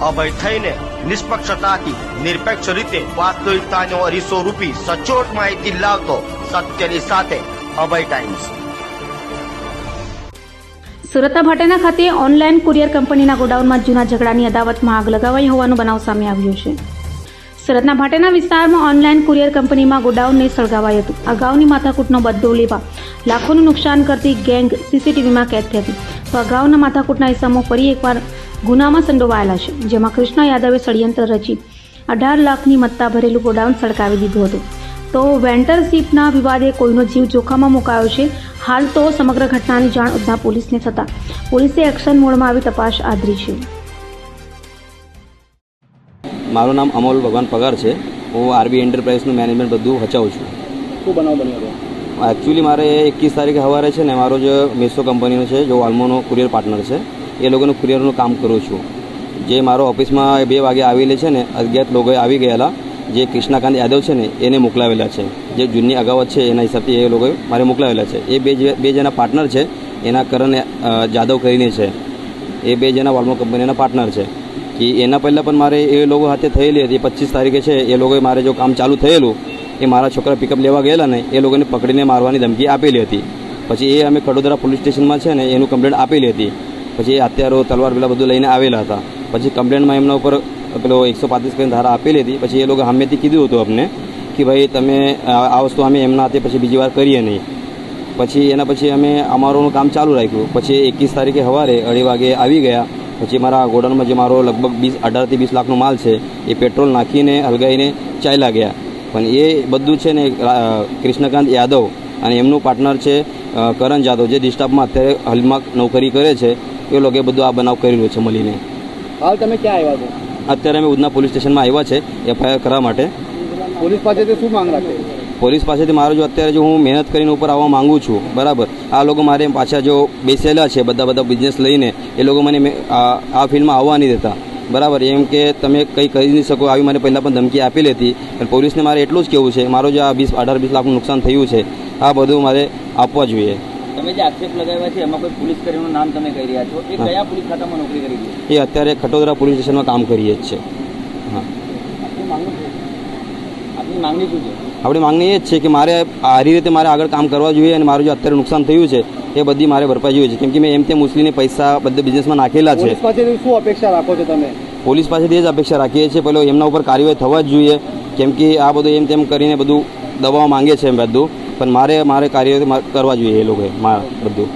અભય થઈને નિષ્પક્ષતાથી, નિરપેક્ષ રીતે વાસ્તવિકતાનો અરીસો રૂપી સચોટ માહિતી લાવતો સત્યની સાથે અભય ટાઈમ્સ સુરતના ભાટેના ખાતે ઓનલાઈન કુરિયર કંપનીના ગોડાઉનમાં જૂના ઝઘડાની અદાવતમાં આગ લગાવાઈ હોવાનો બનાવ સામે આવ્યો છે. સુરતના ભાટેના વિસ્તારમાં ઓનલાઈન કુરિયર કંપનીમાં ગોડાઉનને સળગાવાયું હતું. અગાઉની માથાકૂટનો બદલો લેવા લાખોનું નુકસાન કરતી ગેંગ સીસીટીવીમાં કેદ થઈ હતી. તો અગાઉના માથાકૂટના ઇસમો ફરી એકવાર ગુનામાં સંડોવાયેલા છે જેમાં કૃષ્ણ યાદવે ષડયંત્ર રચી અઢાર લાખની મત્તા ભરેલું ગોડાઉન સળગાવી દીધું હતું. તો વેન્ટરશીપના વિવાદે કોઈનો જીવ જોખમમાં મુકાયો છે હાલ તો સમગ્ર ઘટનાની જાણ ઉધના પોલીસને થતાં. પોલીસે એક્શન મોડમાં આવી તપાસ આદરી છે. મારું નામ અમોલ ભગવાન પગાર છે. હું આરબી એન્ટરપ્રાઇઝનું મેનેજમેન્ટ બધું હચાવું છું. શું બનાવ બન્યો એકચ્યુઅલી મારે એકવીસ તારીખે સવારે છે ને મારો જે મેસો કંપનીનો છે જો વાલ્મોનો કુરિયર પાર્ટનર છે. એ લોકોનું કુરિયરનું કામ કરું છું. જે મારો ઓફિસમાં બે વાગે આવેલી છે ને, અજ્ઞાત લોકોએ આવી ગયેલા, જે કૃષ્ણકાંત યાદવ છે ને, એને મોકલાવેલા છે. જે જૂની અગાવત છે એના હિસાબથી એ લોકોએ મારે મોકલાવેલા છે. એ બે બે જણા પાર્ટનર છે, એના કરણ જાદવ કરીને છે. એ બે જણા વાલ્મો કંપનીના પાર્ટનર છે. કે એના પહેલાં પણ મારે એ લોકો હાથે થયેલી હતી. પચીસ તારીખે છે, એ લોકોએ મારે જો કામ ચાલુ થયેલું, એ મારા છોકરા પિકઅપ લેવા ગયેલા ને, એ લોકોને પકડીને મારવાની ધમકી આપેલી હતી. પછી એ અમે કડોદરા પોલીસ સ્ટેશનમાં છે ને, એનું કમ્પ્લેન્ટ આપેલી હતી. પછી હત્યારો તલવાર પેલા બધું લઈને આવેલા હતા. પછી કમ્પ્લેન્ટમાં એમના ઉપર પેલો એકસો પાંત્રીસ કરીને ધારા આપેલી હતી. પછી એ લોકો હામેથી કીધું હતું અમને કે ભાઈ તમે આ વસ્તુ અમે એમના હાથે પછી બીજી વાર કરીએ નહીં. પછી એના પછી અમે અમારું કામ ચાલુ રાખ્યું. પછી એકવીસ તારીખે સવારે અઢી વાગે આવી ગયા. પછી મારા ગોડાઉનમાં જે મારો લગભગ વીસ, અઢારથી વીસ લાખનો માલ છે, એ પેટ્રોલ નાખીને, હલગાઈને ચાલ્યા ગયા. પણ એ બધું છે ને કૃષ્ણકાંત યાદવ અને એમનું પાર્ટનર છે કરણ જાદવ, જે ડિસ્ટાફમાં અત્યારે હાલમાં નોકરી કરે છે એ લોકોએ બધું આ બનાવ કરેલો છે મળીને. હાલ તમે ક્યાં આવ્યા છો? અત્યારે અમે ઉધના પોલીસ સ્ટેશનમાં આવ્યા છે એફઆઈઆર કરવા માટે. પોલીસ પાસેથી શું માંગ રાખે? પોલીસ પાસેથી મારો જો અત્યારે જો હું મહેનત કરીને ઉપર આવવા માગું છું બરાબર. આ લોકો મારે પાછા જો બેસેલા છે બધા બધા બિઝનેસ લઈને એ લોકો મને આ ફિલ્ડમાં આવવા નહીં દેતા. બરાબર એમ કે તમે કંઈ કરી નહીં શકો આવી મને પહેલાં પણ ધમકી આપેલી હતી પણ પોલીસને મારે એટલું જ કહેવું છે મારો જે આ વીસ અઢાર વીસ લાખનું નુકસાન થયું છે આ બધું મારે આપવા જોઈએ. તમે જે આક્ષેપ લગાવ્યા છે એમાં કોઈ પોલીસ કર્મીનું નામ તમે કહી રહ્યા છો? એ કયા પોલીસ ખાતામાં નોકરી કરી છે? એ અત્યારે ખટોદરા પોલીસ સ્ટેશનમાં કામ કરીએ જ છે. હા. આપની માંગણી શું? છે? આપણી માંગણી એ જ છે કે મારે સારી રીતે મારે આગળ કામ કરવા જોઈએ અને મારું જે અત્યારે નુકસાન થયું છે એ બધી મારે ભરપાઈ જોઈએ છે. કેમ કે મેં એમ તેમ મુસ્લિમને પૈસા બધા બિઝનેસમાં નાખેલા છે. પોલીસ પાસેથી શું અપેક્ષા રાખો છો તમે? પોલીસ પાસેથી એ જ અપેક્ષા રાખીએ છીએ પેલો એમના ઉપર કાર્યવાહી થવા જ જોઈએ. કેમ કે આ બધું એમ તેમ કરીને બધું દબાવ માંગે છે એમ બધું. પણ મારે મારે કાર્ય કરવા જોઈએ એ લોકોએ મારા બધું.